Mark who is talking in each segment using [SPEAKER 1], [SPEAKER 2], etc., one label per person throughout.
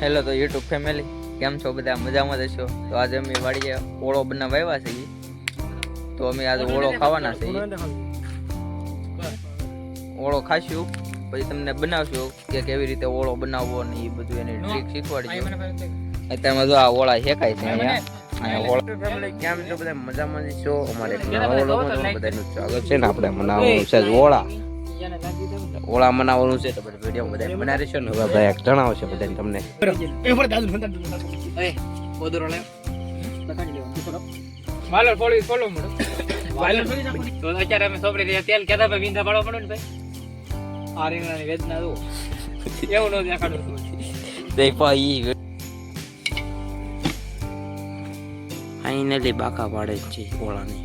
[SPEAKER 1] Hello તો YouTube family કેમ છો બધા? મજામાં જશો તો આજે અમે વાડીએ ઓળો બનાવવા આવ્યા છીએ. તો અમે આજે ઓળો ખાવાના છીએ. ઓળો ખાશું પછી તમને બનાવશું કે કેવી રીતે ઓળો બનાવવો ને એ બધું એની ટ્રીક શીખવાડીશું. અત્યારમાં જો આ ઓળા શેકાય છે અહીંયા. કેમ છો બધા? મજામાં જ છો? અમારે ઓળો બધાનું સ્વાગત છે ને આપણે મનાવવાનું છે ઓળા. ઓળા મનાવવાનું છે તો બધા વીડિયો બધા બનાવી છે ને. હવે ભાઈ એક જણાવશે બધાને તમને.
[SPEAKER 2] વાલર ફોડી ફોલો મળો વાલર તો અત્યારે અમે સોપડી રહ્યા તેલ કેતા ભાઈ વિંધા પાડવા પડે ને ભાઈ. આ રીંગણાની વેદના દો એવું ન દેખાડું
[SPEAKER 1] ફાઇનલી બાકા પાડે છે ઓળાને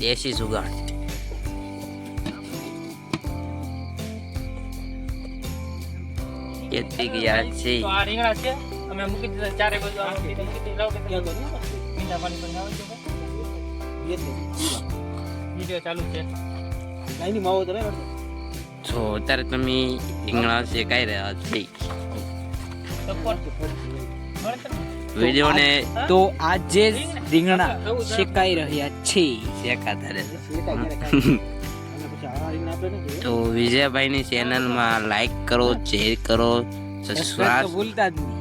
[SPEAKER 1] દેશી જુગાડ કેટલી ગયા છે
[SPEAKER 2] આ રીંગણા છે અમે મૂકી દીધા ચારે બાજુ આ મૂકી દીધા. લાવો કે વિંધા પાણી પર નાવા દો. ચાલુ છે
[SPEAKER 1] તો અત્યારે તમે રીંગણા રહ્યા છે
[SPEAKER 2] તો કોણ? મળે છે?
[SPEAKER 1] વિડીયોને
[SPEAKER 3] તો આજે રીંગણા. શેકાઈ રહ્યા છે.
[SPEAKER 1] શેકાતા રહેશે. તો વિજયભાઈની ચેનલમાં લાઈક કરો શેર કરો સબસ્ક્રાઇબ
[SPEAKER 3] ભૂલતા જ નહીં.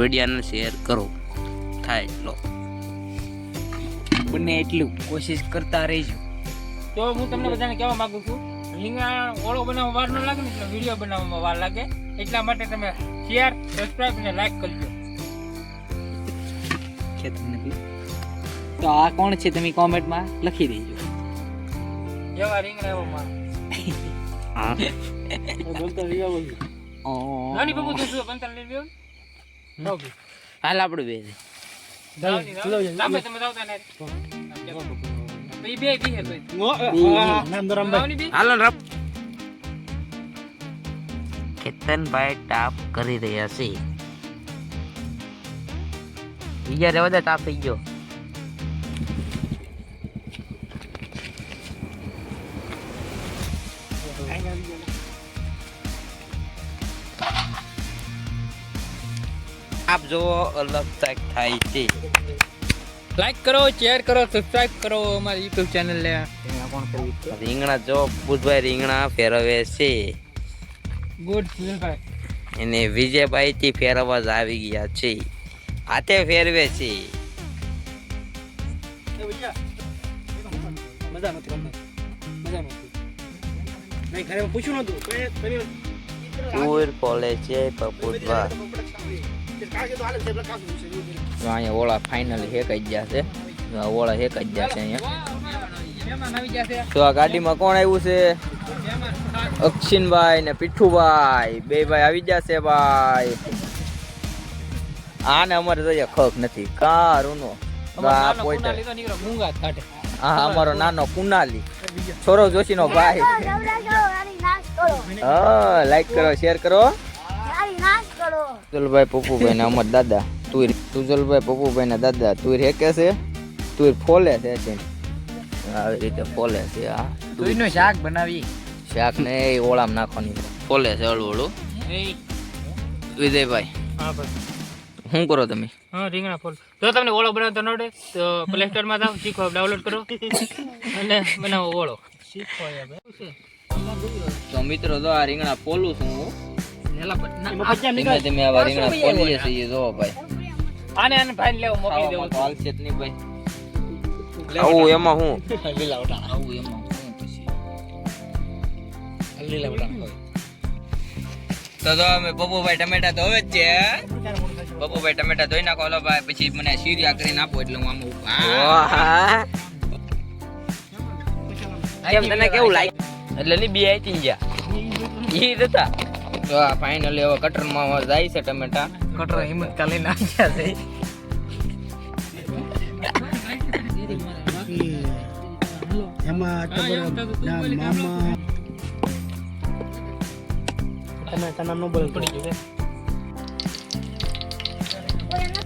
[SPEAKER 1] વિડીયોને શેર કરો. થાય એટલો
[SPEAKER 3] બને એટલું. કોશિશ કરતા રહેજો.
[SPEAKER 2] તો હું તમને બધાને કહેવા માંગુ છું રીંગણા ઓળો બનાવવા વાર ન લાગે ને એટલે વીડિયો બનાવવામાં વાર લાગે. એટલા માટે તમે શેર સબસ્ક્રાઇબ અને લાઈક કરજો.
[SPEAKER 3] ખેતર નથી તો આ કોણ છે તમે કોમેન્ટમાં લખી દેજો.
[SPEAKER 2] જેવા રીંગણા એવો માર
[SPEAKER 1] હા.
[SPEAKER 3] ઓ,
[SPEAKER 2] નાની બાબુ તો શું પંચાલ લઈ લ્યો ને?
[SPEAKER 1] હાલ આપણે બે.
[SPEAKER 2] તમે ને. હે?
[SPEAKER 1] હાલો રપ કેતનભાઈ ટાપ કરી રહ્યા છે. બીજા રેવા દે તાપ થઈ ગયો આપ જોવો અલગ થાય થાય છે.
[SPEAKER 2] લાઈક કરો શેર કરો સબસ્ક્રાઇબ કરો અમારી યુટ્યુબ ચેનલ ને.
[SPEAKER 1] રીંગણા જો ભૂતભાઈ રીંગણા ફેરવે છે.
[SPEAKER 2] ગુડ સુનિલભાઈ
[SPEAKER 1] એને વિજયભાઈ થી ફેરવવા જ આવી ગયા છે. હાથે ફેરવે છે.
[SPEAKER 3] મજા નથી
[SPEAKER 1] છે પપુદવા તો અહીંયા ઓળા ફાઇનલી ગયા છે. આ ઓળા હેકાઈ ગયા છે અહીંયા. તો આ ગાડીમાં કોણ આવ્યું છે? અક્ષિનભાઈ ને પીઠુભાઈ. બે ભાઈ આવી છે, ભાઈ. આને અમારે જોઈએ ખખ નથી કારુનો. આ પોઈટર
[SPEAKER 2] મૂંગા કાઢે.
[SPEAKER 1] હા અમારો નાનો કુનાલી છોરો જોશી નો ભાઈ. હા લાઈક કરો શેર કરો. તુલભાઈ પપ્પુભાઈ ને અમર દાદા. તુર તુજલભાઈ પપ્પુભાઈ ના દાદા. તુર હેકે છે? તુર ફોલે છે છે આવી રીતે ફોલે છે આ.
[SPEAKER 3] તુઈનું શાક બનાવી
[SPEAKER 1] શાક ને એ ઓળામ નાખવાની ફોલે છે હળવું હળવું. વિજયભાઈ.
[SPEAKER 2] હા ભાઈ.
[SPEAKER 1] શું કરો તમે?
[SPEAKER 2] હા રીંગણા ફોલ. જો તમને ઓળો બનાવતા ન આવડે તો પ્લે સ્ટોરમાં જાઓ શીખો ડાઉનલોડ કરો. અને બનાવો ઓળો. શીખો
[SPEAKER 1] તો મિત્રો જો આ રીંગણા ફોલું છું હું.
[SPEAKER 2] આને
[SPEAKER 1] ધીમે ધીમે આવા રીંગણા ફોલીએ છીએ જો ભાઈ.
[SPEAKER 2] આને ભાઈ લેવો મોકલી દેવું.
[SPEAKER 1] ખાવામાં તો હાલશે જ નહીં ભાઈ. આવું એમાં હું? આવું એમાં હું પછી. તો અમે પપ્પુભાઈ ટમેટા ધોવે જ છે પપ્પુભાઈ ટમેટા ધોઈ નાખો. હલો ભાઈ પછી મને સીરિયા કરીને આપો એટલે હું આમ કેમ તને કેવું લાગ એટલે ની બે આઈ ગયા. ઈ જતા. તો આ ફાઇનલી હવે કટરમાં જાય છે ટમેટા.
[SPEAKER 2] કટર હિંમત કાલે નાખ્યા છે. પડી ગયું
[SPEAKER 1] વાટકી
[SPEAKER 2] છે. ખાવા જમાડવા આવ્યું.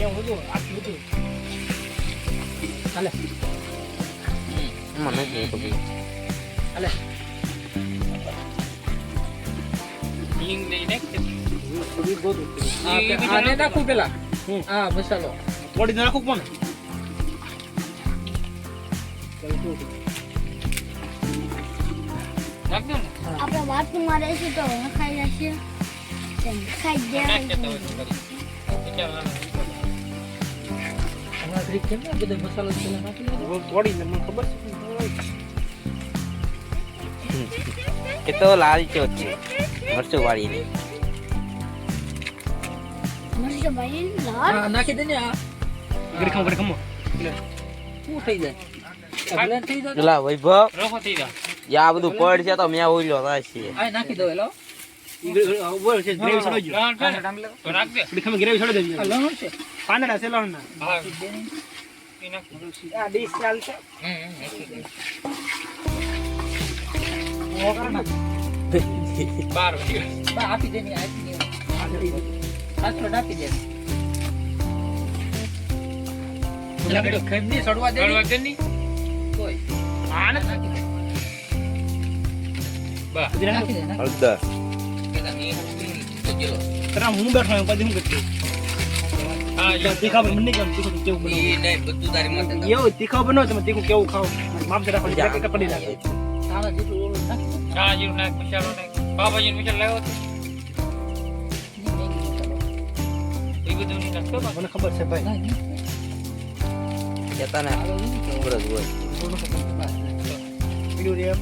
[SPEAKER 2] તો
[SPEAKER 3] કેવું આટલું હતું.
[SPEAKER 2] હાલે.
[SPEAKER 1] એમાં નથી હોતું કંઈ.
[SPEAKER 2] હાલે. હિંગ નહીં નાખ
[SPEAKER 3] થોડી ગોતું.
[SPEAKER 2] આને નાખું પેલા? હા મસાલો
[SPEAKER 3] થોડી તો નાખું કોને?
[SPEAKER 4] આપણે તો ખાઈ જશે ખાઈ
[SPEAKER 2] નાખ કેમ ને બધો મસાલો નાખી
[SPEAKER 3] મને ખબર છે.
[SPEAKER 1] એ તો લાલ ચો છે. મરચું વાળીને.
[SPEAKER 4] મરચો ભાઈ લાલ
[SPEAKER 2] નાખી દે ને આ.
[SPEAKER 3] ઘડી ખાઓ, ઘડી
[SPEAKER 2] શું થઈ જાય? થઈ જાય?
[SPEAKER 1] પેલા વૈભવ.
[SPEAKER 2] રોકો થઈ જાય.
[SPEAKER 1] યા બધું પડ છે તો મેં ઓઈલો થાય છે.
[SPEAKER 2] આ નાખી દો એલો
[SPEAKER 3] પાંદડા છે લણના.
[SPEAKER 2] હા
[SPEAKER 3] આ ડીશ ચાલશે.
[SPEAKER 2] બાર આપી દે આપી દે આટલો નાખી દે લગડો સડવા દે સડવા દે ની કોઈ આને નાખી દે બા નાખી દે
[SPEAKER 1] હળદર
[SPEAKER 3] તારા હું બેઠો છું, પછી હું કરતી. મને ખબર છે ભાઈ
[SPEAKER 1] કેતા ને ખબર જ હોય
[SPEAKER 3] એમ.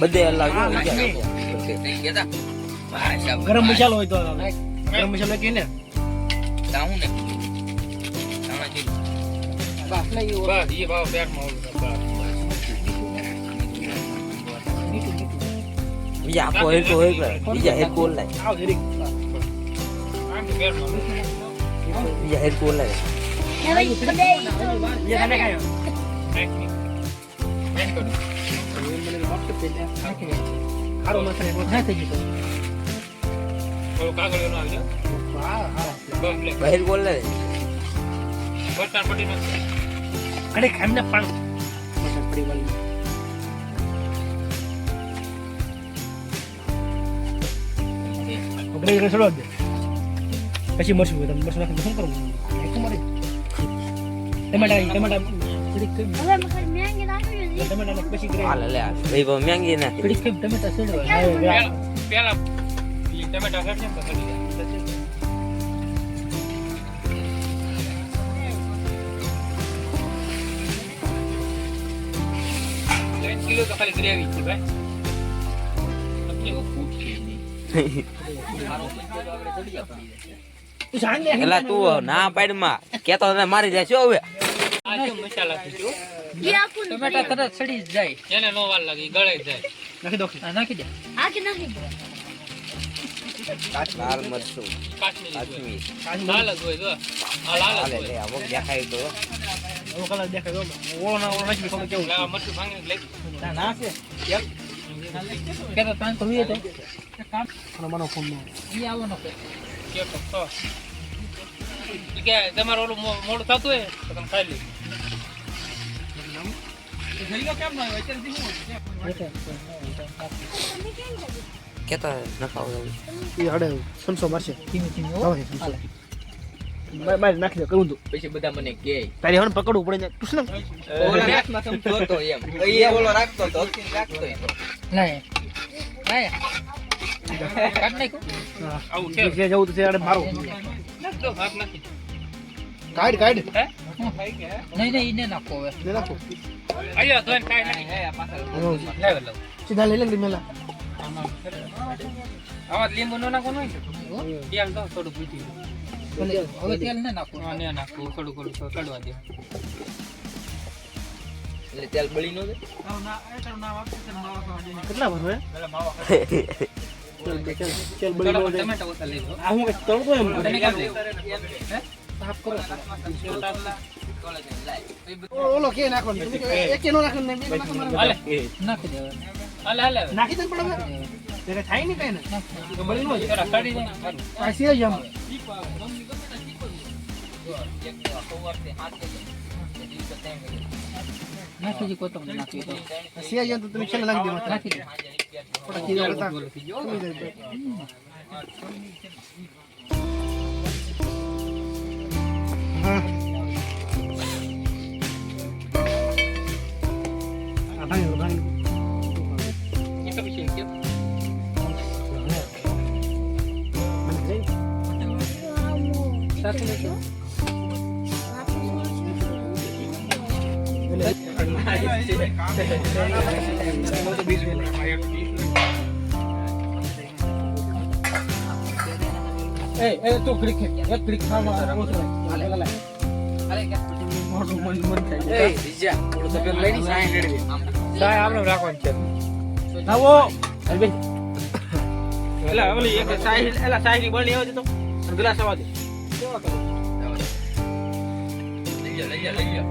[SPEAKER 1] બધે અલગ હોય
[SPEAKER 3] ગરમ મસાલો હોય તો. ગરમ મસાલો કે ને
[SPEAKER 2] બસ લઈ બસ એ ભાવ પેટમાં ઓલું
[SPEAKER 1] બીજા આખો હેરકો હોય કે બીજા હેરકો લાય
[SPEAKER 3] આવ જરીક.
[SPEAKER 2] આમ તો પેટમાં ઓલું.
[SPEAKER 1] બીજા હેરકો લાય
[SPEAKER 4] હવે બધે
[SPEAKER 3] જે તને ખાયો.
[SPEAKER 2] નાખની. નાખ દો.
[SPEAKER 3] મને માપ તો પેલા. હારો મસાલો થઈ ગયો.
[SPEAKER 2] ઓલું કાગળ એનો આવી
[SPEAKER 3] વાહ, હારો.
[SPEAKER 2] બસ લે બટાણ પડી નાખ
[SPEAKER 3] અરે ખાઈને પાણી. પડી વાળી. દે. પછી હોય, તમે નાખીને શું કરવું? નાખું મારે. ટમેટા ટમેટા પછી ગ્રેવી.
[SPEAKER 1] હાલ લે આ મેંગી ને
[SPEAKER 3] થોડીક ટમેટા.
[SPEAKER 2] પેલા ટમેટા તો સડી જાય કિલો તો ખાલી ગ્રેવી છે ભાઈ કેવું ફૂટ છે એની.
[SPEAKER 3] તું જાણ લે.
[SPEAKER 1] એલા તું ના પાડમાં કેતો તને મારી જાય હવે
[SPEAKER 2] ટમેટા તરત સડી જાય એને નો વાર લાગી ગળે ગળાઈ જાય
[SPEAKER 3] નાખી દો.
[SPEAKER 2] નાખી દે
[SPEAKER 4] નાખી દો
[SPEAKER 1] લાલ મરચું
[SPEAKER 2] કાશ્મીરી. લાલ જ હોય જો. આ લાલ જ હોય.
[SPEAKER 1] લે અમુક દેખાય તો.
[SPEAKER 3] એવો કલર દેખાય જો. ઓળો ના ઓળો નાખી ખબર કેવું.
[SPEAKER 2] આ મરચું ભાંગીને લઈ
[SPEAKER 3] ના, ના છે.
[SPEAKER 2] કે તો તાન તો વીએ તો. કામ.
[SPEAKER 3] મને ફોનમાં.
[SPEAKER 2] ઈ આવવાનો કે કે તો કે તમારે ઓલું મો- મોડું થતું હોય તો તમે ખાઈ લેજો કેમ ના હોય? અત્યારે
[SPEAKER 1] કેતા નખાવ એવું
[SPEAKER 3] ઈ હડે સંસો મારશે.
[SPEAKER 2] ધીમે ધીમે
[SPEAKER 3] હવે બાય નાખી દે કરું તું.
[SPEAKER 2] પછી બધા મને કે
[SPEAKER 3] તારી હવે પકડવું પડે ને. તું શું નાખ?
[SPEAKER 1] રાખતો તો રાખતો
[SPEAKER 2] લાય લાય કાટ નાખો આવું
[SPEAKER 3] જે જે જવું તો તે આડે મારો.
[SPEAKER 2] નાખ દો હાથ નાખી
[SPEAKER 3] કાઢ, કાઢ.
[SPEAKER 2] હે નહીં નહીં ઈને નાખો હવે
[SPEAKER 3] લે નાખો.
[SPEAKER 2] આયો ધોઈને કાઈ નાખી
[SPEAKER 3] હા.
[SPEAKER 2] લાવ લાવ
[SPEAKER 3] સીધા લઈ લે મેલા.
[SPEAKER 2] આવા લીંબુ નો નાખો નહીં તેલ તો થોડું ભૂટી હવે તેલ ના નાખો હા ને નાખો થોડું થોડું કાઢવા દે.
[SPEAKER 1] એટલે તેલ બળી નો
[SPEAKER 3] કેટલા ભરવું
[SPEAKER 1] ચાલ બળી નો આ હું તળતો એમ.
[SPEAKER 3] તમે કેમ હે?
[SPEAKER 1] સાફ કરો.
[SPEAKER 2] ઓલો કે નાખો તમે કે નો નાખો ને બે નાખવાનું.
[SPEAKER 3] હાલે. નાખી દે હાલે હાલે
[SPEAKER 1] નાખી દે પડે ત્યારે થાય ને કઈ ને. તો બળી નો જાય સિયા જ એમ
[SPEAKER 3] નાખી દે કોથમરી નાખી દે.
[SPEAKER 1] સિયા જ તો તમે છેલ્લે નાખી દે.
[SPEAKER 3] નાખી
[SPEAKER 2] લઈ
[SPEAKER 3] એલા ઓલી એક એલા તો. ગ્લાસ દે
[SPEAKER 2] લઈ જા લઈ જા લઈ જા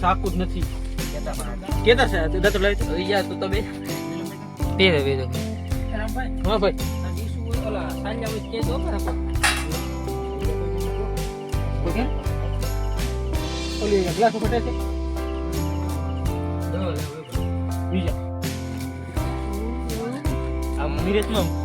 [SPEAKER 1] સાકું જ નથી. કેતા છે? દત્ત લઈ તો
[SPEAKER 2] લઈ તો તમે. બે
[SPEAKER 3] દે બે
[SPEAKER 1] હા ભાઈ.
[SPEAKER 3] ઓલા સાંજા હોય કે દો પર
[SPEAKER 1] ઓકે. ઓલી ગ્લાસ ફટે છે. બીજા. આમ નિરેશમાં